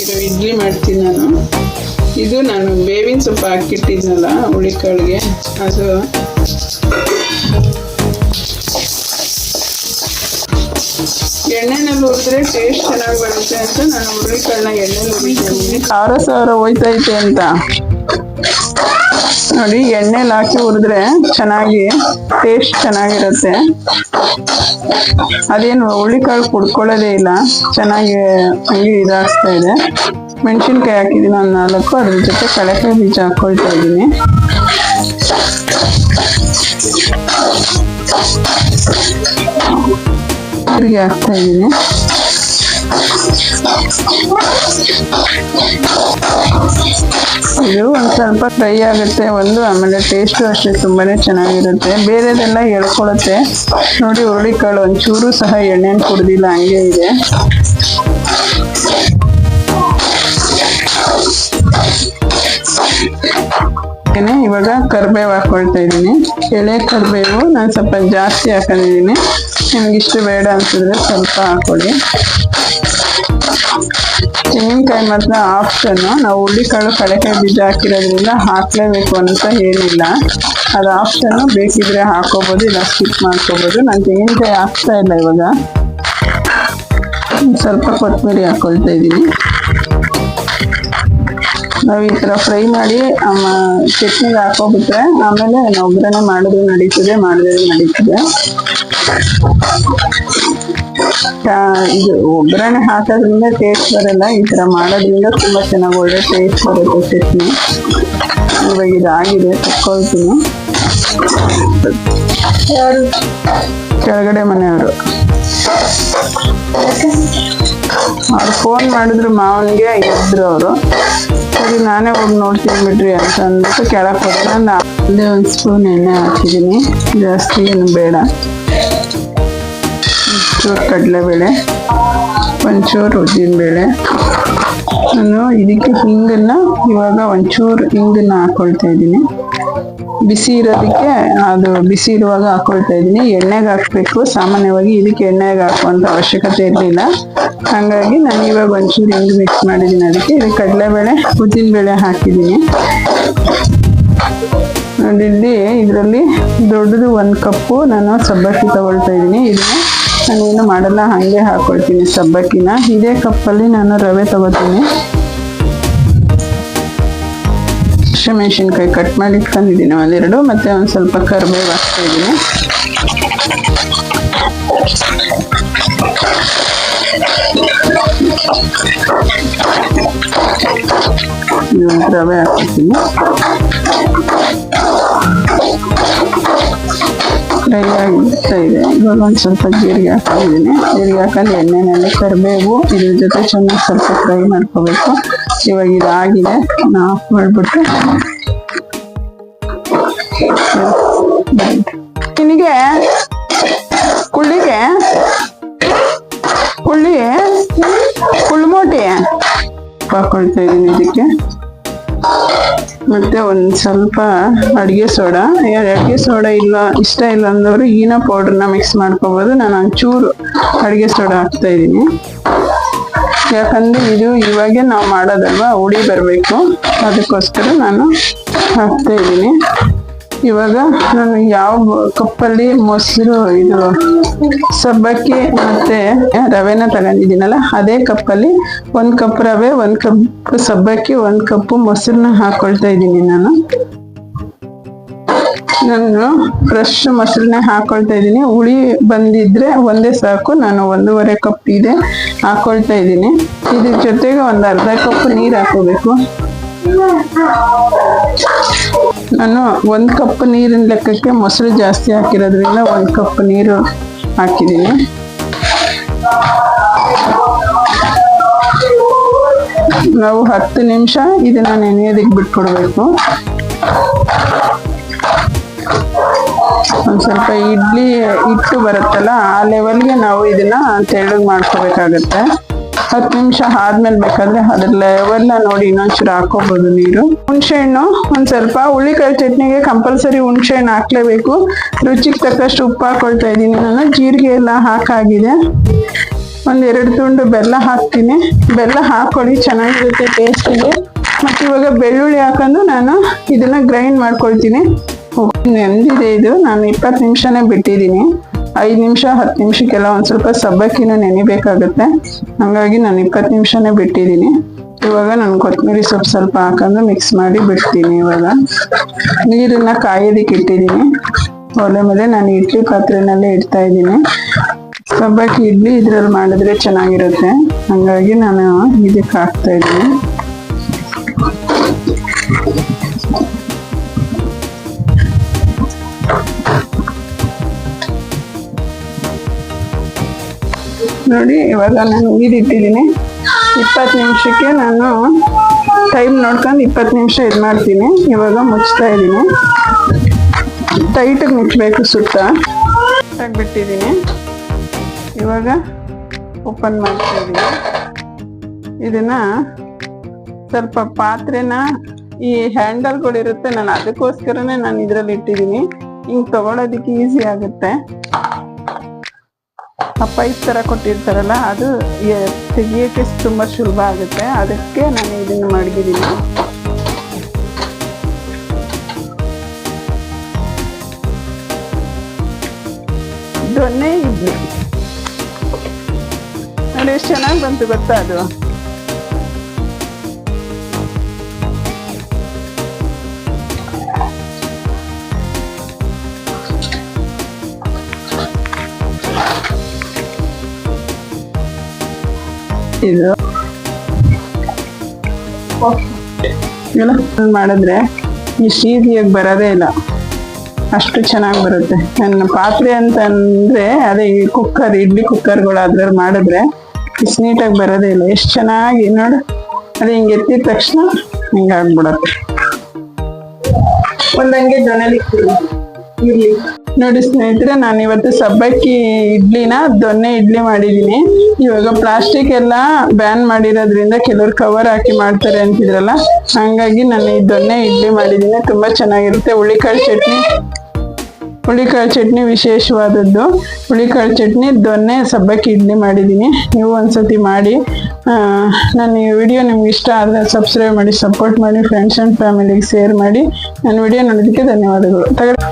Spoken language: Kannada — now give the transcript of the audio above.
ಚಟ್ನಿ ಇಡ್ಲಿ ಮಾಡ್ತೀನಿ ನಾನು. ಇದು ನಾನು ಬೇವಿನ ಸೊಪ್ಪು ಹಾಕಿಟ್ಟಿದ್ನಲ್ಲ, ಹುಳಿಕಾಳಿಗೆ. ಅದು ಎಣ್ಣೆನಲ್ಲಿ ಹುರಿದ್ರೆ ಟೇಸ್ಟ್ ಚೆನ್ನಾಗಿ ಬರುತ್ತೆ ಅಂತ ನಾನು ಹುರುಳಿಕಾಳನ್ನ ಎಣ್ಣೆಲಿ ಹುರಿತೀನಿ. ಖಾರ ಸಾರ ಹೋಯ್ತೈತೆ ಅಂತ. ನೋಡಿ, ಎಣ್ಣೆಲಿ ಹಾಕಿ ಹುರಿದ್ರೆ ಚೆನ್ನಾಗಿ ಟೇಸ್ಟ್ ಚೆನ್ನಾಗಿರುತ್ತೆ. ಅದೇನು ಹುಳಿಕಾಳು ಕುಡ್ಕೊಳ್ಳೋದೇ ಇಲ್ಲ, ಚೆನ್ನಾಗಿ ಹಂಗೆ ಇದಾಗ್ತಾ ಇದೆ. ಮೆಣಸಿನ್ಕಾಯಿ ಹಾಕಿದ್ದೀನಿ ಒಂದು ನಾಲ್ಕು, ಅದ್ರ ಜೊತೆ ಕಳೆಕಾಯಿ ಬೀಜ ಹಾಕೊಳ್ತಾ ಇದ್ದೀನಿ. ಹಾಕ್ತಾ ಇದ್ದೀನಿ. ಇದು ಒಂದು ಸ್ವಲ್ಪ ಫ್ರೈ ಆಗುತ್ತೆ, ಒಂದು, ಆಮೇಲೆ ಟೇಸ್ಟು ಅಷ್ಟೇ ತುಂಬಾ ಚೆನ್ನಾಗಿರುತ್ತೆ. ಬೇರೆದೆಲ್ಲ ಎಳ್ಕೊಳುತ್ತೆ ನೋಡಿ ಹುರುಳಿಕಾಳು ಒಂಚೂರು ಸಹ ಎಣ್ಣೆ ಕುಡ್ದಿಲ್ಲ, ಹಂಗೆ ಇದೆ. ಇವಾಗ ಕರಿಬೇವು ಹಾಕೊಳ್ತಾ ಇದ್ದೀನಿ. ಎಳೆ ಕರಿಬೇವು ನಾನು ಸ್ವಲ್ಪ ಜಾಸ್ತಿ ಹಾಕೊಂಡಿದ್ದೀನಿ. ನಿಮ್ಗೆ ಇಷ್ಟು ಬೇಡ ಅನ್ಸಿದ್ರೆ ಸ್ವಲ್ಪ ಹಾಕೊಳ್ಳಿ ತೆಂಗಿನಕಾಯಿ ಮಾತ್ರ ಆಪ್ಷನ್ ನಾವು ಹುಳ್ಳಿಕಾಳು ಕಡಲೆಕಾಯಿ ಬೀಜ ಹಾಕಿರೋದ್ರಿಂದ ಹಾಕಲೇಬೇಕು ಅಂತ ಏನಿಲ್ಲ. ಅದು ಆಪ್ಷನ್ ಬೇಕಿದ್ರೆ ಹಾಕೋಬೋದು, ಇಲ್ಲ ಸ್ಕಿಪ್ ಮಾಡ್ಕೋಬೋದು. ನಾನು ತೆಂಗಿನಕಾಯಿ ಹಾಕ್ತಾ ಇಲ್ಲ ಇವಾಗ. ಸ್ವಲ್ಪ ಕೊತ್ತಂಬರಿ ಹಾಕೊಳ್ತಾ ಇದ್ದೀನಿ. ನಾವು ಈ ಥರ ಫ್ರೈ ಮಾಡಿ ಚಟ್ನಿಗೆ ಹಾಕೋಬಿಟ್ರೆ ಆಮೇಲೆ ಒಗ್ಗರಣೆ ಮಾಡಿದ್ರು ನಡೀತದೆ ಮಾಡಿದ್ರೆ ನಡೀತದೆ. ಇದು ಒಗ್ಗರಣೆ ಹಾಕೋದ್ರಿಂದ ಟೇಸ್ಟ್ ಬರಲ್ಲ, ಈ ಥರ ಮಾಡೋದ್ರಿಂದ ತುಂಬ ಚೆನ್ನಾಗಿ ಒಳ್ಳೆ ಟೇಸ್ಟ್ ಬರುತ್ತೆ ಚಟ್ನಿ. ಇವಾಗ ಇದಾಗಿದೆ, ತಕ್ಕೊಳ್ತೀನಿ. ಯಾರು? ಕೆಳಗಡೆ ಮನೆಯವರು. ಅವ್ರು ಫೋನ್ ಮಾಡಿದ್ರು ಮಾವನಿಗೆ, ಇದ್ರು ಅವರು. ಸರಿ, ನಾನೇ ಹೋಗಿ ನೋಡ್ತೀನಿ ಬಿಡ್ರಿ ಅಂತ ಅಂದ್ಬಿಟ್ಟು ಕೆಳಗೆ ಹೋದ್ರೆ ನಾನು ಅಲ್ಲೇ ಒಂದು ಸ್ಪೂನ್ ಎಣ್ಣೆ ಹಾಕಿದ್ದೀನಿ. ಜಾಸ್ತಿ ಏನು ಬೇಡ. ಒಂಚೂರು ಕಡಲೆಬೇಳೆ ಒಂಚೂರು ಉದ್ದಿನಬೇಳೆ ನಾನು ಇದಕ್ಕೆ ಹಿಂಗನ್ನು ಇವಾಗ ಒಂಚೂರು ಹಿಂಗನ್ನು ಹಾಕೊಳ್ತಾ ಇದ್ದೀನಿ. ಬಿಸಿ ಇರೋದಕ್ಕೆ ಅದು ಬಿಸಿ ಇರುವಾಗ ಹಾಕ್ಕೊಳ್ತಾ ಇದ್ದೀನಿ. ಎಣ್ಣೆಗೆ ಹಾಕಬೇಕು. ಸಾಮಾನ್ಯವಾಗಿ ಇದಕ್ಕೆ ಎಣ್ಣೆಗೆ ಹಾಕುವಂಥ ಅವಶ್ಯಕತೆ ಇರಲಿಲ್ಲ. ಹಾಗಾಗಿ ನಾನು ಇವಾಗ ಒಂಚೂರು ಹಿಂಗೆ ಮಿಕ್ಸ್ ಮಾಡಿದ್ದೀನಿ ಅದಕ್ಕೆ. ಇದು ಕಡಲೆಬೇಳೆ ಉದ್ದಿನಬೇಳೆ ಹಾಕಿದ್ದೀನಿ. ನೋಡಿಲ್ಲಿ ಇದರಲ್ಲಿ ದೊಡ್ಡದು ಒಂದು ಕಪ್ಪು ನಾನು ಸಬ್ಬಕ್ಕಿ ತಗೊಳ್ತಾ ಇದ್ದೀನಿ. ಇದನ್ನ ನಾನು ಏನು ಮಾಡಲ್ಲ, ಹಾಗೆ ಹಾಕೊಳ್ತೀನಿ ಸಬ್ಬಕ್ಕಿನ ಇದೇ ಕಪ್ಪಲ್ಲಿ ನಾನು ರವೆ ತಗೋತೀನಿ. ಹಸಿಮೆಣಸಿನ್ಕಾಯಿ ಕಟ್ ಮಾಡಿ ಇಟ್ಕೊಂಡಿದ್ದೀನಿ ಒಂದೆರಡು, ಮತ್ತೆ ಒಂದು ಸ್ವಲ್ಪ ಕರಿಬೇವು ಹಾಕ್ತಾ ಇದ್ದೀನಿ. ಇದೊಂದು ರವೆ ಹಾಕ್ತೀನಿ. ಫ್ರೈ ಆಗ್ತಾ ಇದೆ ಇವಾಗ ಒಂದು ಸ್ವಲ್ಪ ಜೀರಿಗೆ ಹಾಕೊಂಡಿದ್ದೀನಿ ಜೀರಿಗೆ ಹಾಕೊಂಡು ಎಣ್ಣೆನಲ್ಲಿ ಕರಿಬೇವು ಇದ್ರ ಜೊತೆ ಚೆನ್ನಾಗಿ ಸ್ವಲ್ಪ ಫ್ರೈ ಮಾಡ್ಕೋಬೇಕು ಇವಾಗ ಇದಾಗಿದೆ ನಾನು ಆಫ್ ಮಾಡಿಬಿಟ್ಟು ನಿನಗೆ ಕುಳ್ಳಿಗೆ ಕುಳ್ಳಿ ಕುಳ್ಮೋಟಿ ಹಾಕೊಳ್ತಾ ಇದ್ದೀನಿ ಇದಕ್ಕೆ ಮತ್ತೆ ಒಂದ್ ಸ್ವಲ್ಪ ಅಡಿಗೆ ಸೋಡಾ. ಅಡಿಗೆ ಸೋಡಾ ಇಲ್ಲ ಇಷ್ಟ ಇಲ್ಲ ಅಂದವರು ಈನ ನ ಮಿಕ್ಸ್ ಮಾಡ್ಕೋಬಹುದು ನಾನು ಒಂಚೂರು ಅಡಿಗೆ ಸೋಡಾ ಹಾಕ್ತಾ ಇದ್ದೀನಿ. ಯಾಕಂದ್ರೆ ಇದು ಇವಾಗೆ ನಾವು ಮಾಡೋದಲ್ವಾ? ಹುಳಿ ಬರಬೇಕು. ಅದಕ್ಕೋಸ್ಕರ ನಾನು ಹಾಕ್ತಾ ಇದ್ದೀನಿ. ಇವಾಗ ನಾನು ಯಾವ ಕಪ್ಪಲ್ಲಿ ಮೊಸರು ಇದು ಸಬ್ಬಕ್ಕಿ ಮತ್ತೆ ರವೆನ ತಗೊಂಡಿದ್ದೀನಲ್ಲ, ಅದೇ ಕಪ್ಪಲ್ಲಿ ಒಂದು ಕಪ್ ರವೆ, ಒಂದು ಕಪ್ ಸಬ್ಬಕ್ಕಿ, ಒಂದು ಕಪ್ ಮೊಸರನ್ನ ಹಾಕೊಳ್ತಾ ಇದ್ದೀನಿ ನಾನು. ನಾನು ಫ್ರೆಶ್ ಮೊಸರನ್ನ ಹಾಕೊಳ್ತಾ ಇದ್ದೀನಿ. ಹುಳಿ ಬಂದಿದ್ರೆ ಒಂದೇ ಸಾಕು, ನಾನು ಒಂದೂವರೆ ಕಪ್ ಇದೆ ಹಾಕೊಳ್ತಾ ಇದ್ದೀನಿ. ಇದ್ರ ಜೊತೆಗೆ ಒಂದು ಅರ್ಧ ಕಪ್ ನೀರು ಹಾಕೋಬೇಕು. ನಾನು ಒಂದು ಕಪ್ ನೀರಿನ ಲೆಕ್ಕಕ್ಕೆ ಮೊಸರು ಜಾಸ್ತಿ ಹಾಕಿರೋದ್ರಿಂದ ಒಂದು ಕಪ್ ನೀರು ಹಾಕಿದ್ದೀನಿ. ನಾವು ಹತ್ತು ನಿಮಿಷ ಇದನ್ನು ನೆನೆಯೋದಕ್ಕೆ ಬಿಟ್ಕೊಡ್ಬೇಕು ಒಂದು ಸ್ವಲ್ಪ ಇಡ್ಲಿ ಹಿಟ್ಟು ಬರುತ್ತಲ್ಲ, ಆ ಲೆವೆಲ್ಗೆ ನಾವು ಇದನ್ನು ತೆಳ್ಳಗೆ ಮಾಡ್ಕೋಬೇಕಾಗತ್ತೆ. ಹತ್ತು ನಿಮಿಷ ಆದ್ಮೇಲೆ ಬೇಕಾದ್ರೆ ಅದ್ರ ಲೆವೆಲ್ ನೋಡಿ ಇನ್ನೊಂಚೂರು ಹಾಕೋಬಹುದು ನೀರು. ಹುಣಸೆ ಹಣ್ಣು ಒಂದ್ ಸ್ವಲ್ಪ ಹುಳಿಕಾಯಿ ಚಟ್ನಿಗೆ ಕಂಪಲ್ಸರಿ ಹುಣಸೆ ಹಣ್ಣು ಹಾಕ್ಲೇಬೇಕು. ರುಚಿಗೆ ತಕ್ಕಷ್ಟು ಉಪ್ಪು ಹಾಕೊಳ್ತಾ ಇದ್ದೀನಿ ನಾನು. ಜೀರಿಗೆ ಎಲ್ಲ ಹಾಕಾಗಿದೆ. ಒಂದ್ ಎರಡು ತುಂಡು ಬೆಲ್ಲ ಹಾಕ್ತೀನಿ. ಬೆಲ್ಲ ಹಾಕೊಳ್ಳಿ ಚೆನ್ನಾಗಿರುತ್ತೆ ಟೇಸ್ಟಿಗೆ ಮತ್ತೆ ಇವಾಗ ಬೆಳ್ಳುಳ್ಳಿ ಹಾಕೊಂಡು ನಾನು ಇದನ್ನ ಗ್ರೈಂಡ್ ಮಾಡ್ಕೊಳ್ತೀನಿ. ನೆಂದಿದೆ ಇದು. ನಾನು ಇಪ್ಪತ್ತು ನಿಮಿಷನೇ ಬಿಟ್ಟಿದ್ದೀನಿ. ಐದು ನಿಮಿಷ, ಹತ್ತು ನಿಮಿಷಕ್ಕೆಲ್ಲ ಒಂದು ಸ್ವಲ್ಪ ಸಬ್ಬಕ್ಕಿನೂ ನೆನಿಬೇಕಾಗುತ್ತೆ ಹಾಗಾಗಿ ನಾನು ಇಪ್ಪತ್ತು ನಿಮಿಷನೇ ಬಿಟ್ಟಿದ್ದೀನಿ ಇವಾಗ ನಾನು ಕೊತ್ತಂಬರಿ ಸೊಪ್ಪು ಸ್ವಲ್ಪ ಹಾಕೊಂಡು ಮಿಕ್ಸ್ ಮಾಡಿ ಬಿಡ್ತೀನಿ ಇವಾಗ. ನೀರನ್ನು ಕಾಯೋದಕ್ಕೆ ಇಟ್ಟಿದ್ದೀನಿ ಒಲೆ ಮೇಲೆ ನಾನು ಇಡ್ಲಿ ಪಾತ್ರೆನಲ್ಲೇ ಇಡ್ತಾ ಇದ್ದೀನಿ. ಸಬ್ಬಕ್ಕಿ ಇಡ್ಲಿ ಇದ್ರಲ್ಲಿ ಮಾಡಿದ್ರೆ ಚೆನ್ನಾಗಿರುತ್ತೆ. ಹಾಗಾಗಿ ನಾನು ಇದಕ್ಕೆ ಹಾಕ್ತಾ ಇದ್ದೀನಿ. ನೋಡಿ, ಇವಾಗ ನಾನು ನೀರಿಟ್ಟಿದ್ದೀನಿ ಇಪ್ಪತ್ತು ನಿಮಿಷಕ್ಕೆ ನಾನು ಟೈಮ್ ನೋಡ್ಕೊಂಡು ಇಪ್ಪತ್ತು ನಿಮಿಷ ಇದು ಮಾಡ್ತೀನಿ. ಇವಾಗ ಮುಚ್ತಾ ಇದ್ದೀನಿ. ಟೈಟಾಗಿ ಮುಚ್ಚಬೇಕು ಸುತ್ತ. ಬಿಟ್ಟಿದ್ದೀನಿ ಇವಾಗ ಓಪನ್ ಮಾಡ್ತಾ ಇದ್ದೀನಿ. ಇದನ್ನ ಸ್ವಲ್ಪ ಪಾತ್ರೆನ ಈ ಹ್ಯಾಂಡಲ್ಗಳಿರುತ್ತೆ ನಾನು ಅದಕ್ಕೋಸ್ಕರನೇ ನಾನು ಇದರಲ್ಲಿ ಇಟ್ಟಿದ್ದೀನಿ. ಹಿಂಗೆ ತಗೊಳೋದಕ್ಕೆ ಈಸಿ ಆಗುತ್ತೆ. ಪೈಪ್ ಥರ ಕೊಟ್ಟಿರ್ತಾರಲ್ಲ, ಅದು ತೆಗಿಯೋಕ್ಕೆ ತುಂಬ ತುಂಬಾ ಸುಲಭ ಆಗುತ್ತೆ. ಅದಕ್ಕೆ ನಾನು ಇದನ್ನು ಮಡಗಿದ್ದೀನಿ ದೊನ್ನೆ ಇಡ್ಲಿ. ನೋಡಿ ಎಷ್ಟು ಚೆನ್ನಾಗಿ ಬಂತು ಗೊತ್ತಾ ಅದು? ಮಾಡಿದ್ರೆ ಇಷ್ಟು ಈಸಿಯಾಗಿ ಬರೋದೇ ಇಲ್ಲ. ಅಷ್ಟು ಚೆನ್ನಾಗಿ ಬರುತ್ತೆ. ನನ್ನ ಪಾತ್ರೆ ಅಂತ ಅದೇ ಕುಕ್ಕರ್ ಇಡ್ಲಿ ಕುಕ್ಕರ್ಗಳು ಅದ್ರಲ್ಲಿ ಮಾಡಿದ್ರೆ ಇಷ್ಟು ನೀಟಾಗಿ ಬರೋದೇ ಇಲ್ಲ. ಎಷ್ಟು ಚೆನ್ನಾಗಿ ನೋಡು. ಅದೇ ಹಿಂಗೆ ಎತ್ತಿದ ತಕ್ಷಣ ಹಿಂಗೆ ಆಗ್ಬಿಡತ್ತೆ. ಒಂದಂಗೆ ದೊಣ್ಣೆಲಿ ನೋಡಿ ಸ್ನೇಹಿತರೆ, ನಾನು ಇವತ್ತು ಸಬ್ಬಕ್ಕಿ ಇಡ್ಲಿನ ದೊನ್ನೆ ಇಡ್ಲಿ ಮಾಡಿದ್ದೀನಿ. ಇವಾಗ ಪ್ಲಾಸ್ಟಿಕ್ ಎಲ್ಲ ಬ್ಯಾನ್ ಮಾಡಿರೋದ್ರಿಂದ ಕೆಲವರು ಕವರ್ ಹಾಕಿ ಮಾಡ್ತಾರೆ ಅಂತಿದ್ರಲ್ಲ, ಹಂಗಾಗಿ ನಾನು ಈ ದೊನ್ನೆ ಇಡ್ಲಿ ಮಾಡಿದ್ದೀನಿ. ತುಂಬಾ ಚೆನ್ನಾಗಿರುತ್ತೆ. ಹುಳಿಕಾಳು ಚಟ್ನಿ ಹುಳಿಕಾಳು ಚಟ್ನಿ ವಿಶೇಷವಾದದ್ದು. ಹುಳಿಕಾಳು ಚಟ್ನಿ, ದೊನ್ನೆ ಸಬ್ಬಕ್ಕಿ ಇಡ್ಲಿ ಮಾಡಿದ್ದೀನಿ. ನೀವು ಒಂದ್ಸತಿ ಮಾಡಿ. ನಾನು ಈ ವಿಡಿಯೋ ನಿಮ್ಗೆ ಇಷ್ಟ ಆದರೆ ಸಬ್ಸ್ಕ್ರೈಬ್ ಮಾಡಿ ಸಪೋರ್ಟ್ ಮಾಡಿ ಫ್ರೆಂಡ್ಸ್ ಆ್ಯಂಡ್ ಫ್ಯಾಮಿಲಿಗೆ ಶೇರ್ ಮಾಡಿ. ನನ್ನ ವಿಡಿಯೋ ನೋಡೋದಕ್ಕೆ ಧನ್ಯವಾದಗಳು. ತಗೊಳ್ಳಿ